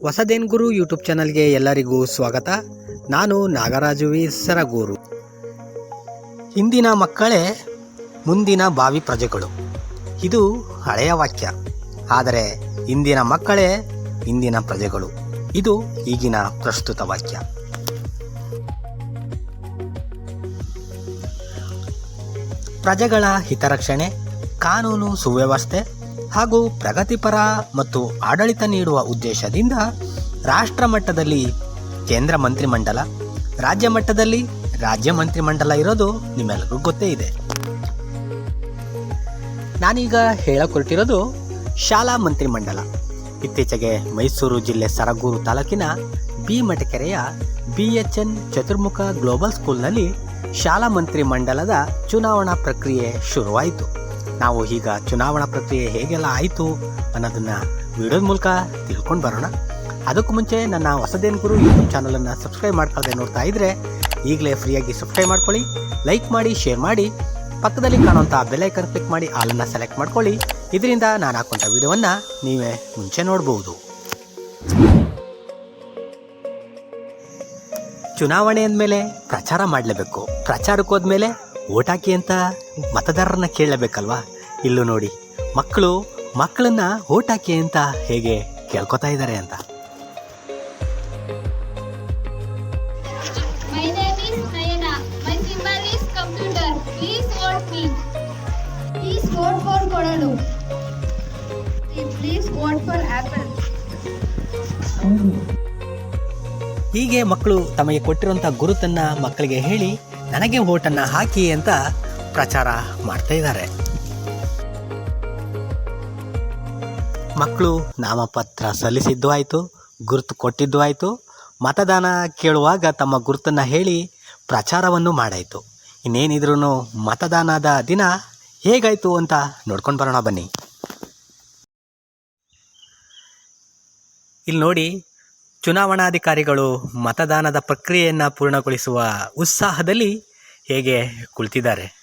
ಹೊಸದೇನ್ ಗುರು YouTube ಚಾನಲ್ಗೆ ಎಲ್ಲರಿಗೂ ಸ್ವಾಗತ. ನಾನು ನಾಗರಾಜು ವಿ ಸರಗೂರು. ಇಂದಿನ ಮಕ್ಕಳೇ, ಮುಂದಿನ ಬಾವಿ ಪ್ರಜೆಗಳು. ಇದು ಹಳೆಯ ವಾಕ್ಯ. ಆದರೆ ಇಂದಿನ ಮಕ್ಕಳೇ ಇಂದಿನ ಪ್ರಜೆಗಳು. ಇದು ಈಗಿನ ಪ್ರಸ್ತುತ ವಾಕ್ಯ. ಪ್ರಜೆಗಳ ಹಿತರಕ್ಷಣೆ, ಕಾನೂನು ಸುವ್ಯವಸ್ಥೆ ಹಾಗೂ ಪ್ರಗತಿಪರ ಮತ್ತು ಆಡಳಿತ ನೀಡುವ ಉದ್ದೇಶದಿಂದ ರಾಷ್ಟ್ರ ಮಟ್ಟದಲ್ಲಿ ಕೇಂದ್ರ ಮಂತ್ರಿಮಂಡಲ, ರಾಜ್ಯ ಮಟ್ಟದಲ್ಲಿ ರಾಜ್ಯ ಮಂತ್ರಿಮಂಡಲ ಇರೋದು ನಿಮ್ಮೆಲ್ಲರಿಗೂ ಗೊತ್ತೇ ಇದೆ. ನಾನೀಗ ಹೇಳಕೊಟ್ಟಿರೋದು ಶಾಲಾ ಮಂತ್ರಿಮಂಡಲ. ಇತ್ತೀಚೆಗೆ ಮೈಸೂರು ಜಿಲ್ಲೆ ಸರಗೂರು ತಾಲೂಕಿನ B ಮಟಕೆರೆಯ B H N Chaturmukha global ಸ್ಕೂಲ್ನಲ್ಲಿ ಶಾಲಾ ಮಂತ್ರಿಮಂಡಲದ ಚುನಾವಣಾ ಪ್ರಕ್ರಿಯೆ ಶುರುವಾಯಿತು. ನಾವು ಈಗ ಚುನಾವಣಾ ಪ್ರಕ್ರಿಯೆ ಹೇಗೆಲ್ಲ ಆಯಿತು ಅನ್ನೋದನ್ನು ವಿಡಿಯೋದ ಮೂಲಕ ತಿಳ್ಕೊಂಡು ಬರೋಣ. ಅದಕ್ಕೂ ಮುಂಚೆ ನನ್ನ ಹೊಸದೇನ್ ಗುರು ಯೂಟ್ಯೂಬ್ ಚಾನಲನ್ನು ಸಬ್ಸ್ಕ್ರೈಬ್ ಮಾಡ್ಕೊಳ್ಳದೆ ನೋಡ್ತಾ ಇದ್ರೆ ಈಗಲೇ ಫ್ರೀಯಾಗಿ ಸಬ್ಸ್ಕ್ರೈಬ್ ಮಾಡ್ಕೊಳ್ಳಿ ಲೈಕ್ ಮಾಡಿ ಶೇರ್ ಮಾಡಿ, ಪಕ್ಕದಲ್ಲಿ ಕಾಣುವಂಥ ಬೆಲೈಕನ್ ಕ್ಲಿಕ್ ಮಾಡಿ ಆಲನ್ನು ಸೆಲೆಕ್ಟ್ ಮಾಡ್ಕೊಳ್ಳಿ. ಇದರಿಂದ ನಾನು ಹಾಕುವಂಥ ವಿಡಿಯೋವನ್ನು ನೀವೇ ಮುಂಚೆ ನೋಡಬಹುದು ಚುನಾವಣೆ ಅಂದಮೇಲೆ ಪ್ರಚಾರ ಮಾಡಲೇಬೇಕು. ಪ್ರಚಾರಕ್ಕೆ ಹೋದ್ಮೇಲೆ ಓಟ್ ಹಾಕಿ ಅಂತ ಮತದಾರರನ್ನ ಕೇಳಲೇಬೇಕಲ್ವಾ? ಇಲ್ಲೂ ನೋಡಿ. ಮಕ್ಕಳು ಮಕ್ಕಳನ್ನ ಓಟ್ ಹಾಕಿ ಅಂತ ಹೇಗೆ ಕೇಳ್ಕೊತಾ ಇದ್ದಾರೆ ಅಂತ. ಹೀಗೆ ಮಕ್ಕಳು ತಮಗೆ ಕೊಟ್ಟಿರುವಂಥ ಗುರುತನ್ನ ಮಕ್ಕಳಿಗೆ ಹೇಳಿ ನನಗೆ ಓಟನ್ನು ಹಾಕಿ ಅಂತ ಪ್ರಚಾರ ಮಾಡ್ತಾ ಇದ್ದಾರೆ. ಮಕ್ಕಳು ನಾಮಪತ್ರ ಸಲ್ಲಿಸಿದ್ದು ಆಯಿತು, ಗುರುತು ಕೊಟ್ಟಿದ್ದು ಆಯಿತು. ಮತದಾನ ಕೇಳುವಾಗ ತಮ್ಮ ಗುರುತನ್ನು ಹೇಳಿ ಪ್ರಚಾರವನ್ನು ಮಾಡಾಯಿತು. ಇನ್ನೇನಿದ್ರೂ ಮತದಾನದ ದಿನ ಹೇಗಾಯಿತು ಅಂತ ನೋಡ್ಕೊಂಡು ಬರೋಣ ಬನ್ನಿ. ಇಲ್ಲಿ ನೋಡಿ, ಚುನಾವಣಾಧಿಕಾರಿಗಳು ಮತದಾನದ ಪ್ರಕ್ರಿಯೆಯನ್ನು ಪೂರ್ಣಗೊಳಿಸುವ ಉತ್ಸಾಹದಲ್ಲಿ ಹೇಗೆ ಕುಳಿತಿದ್ದಾರೆ.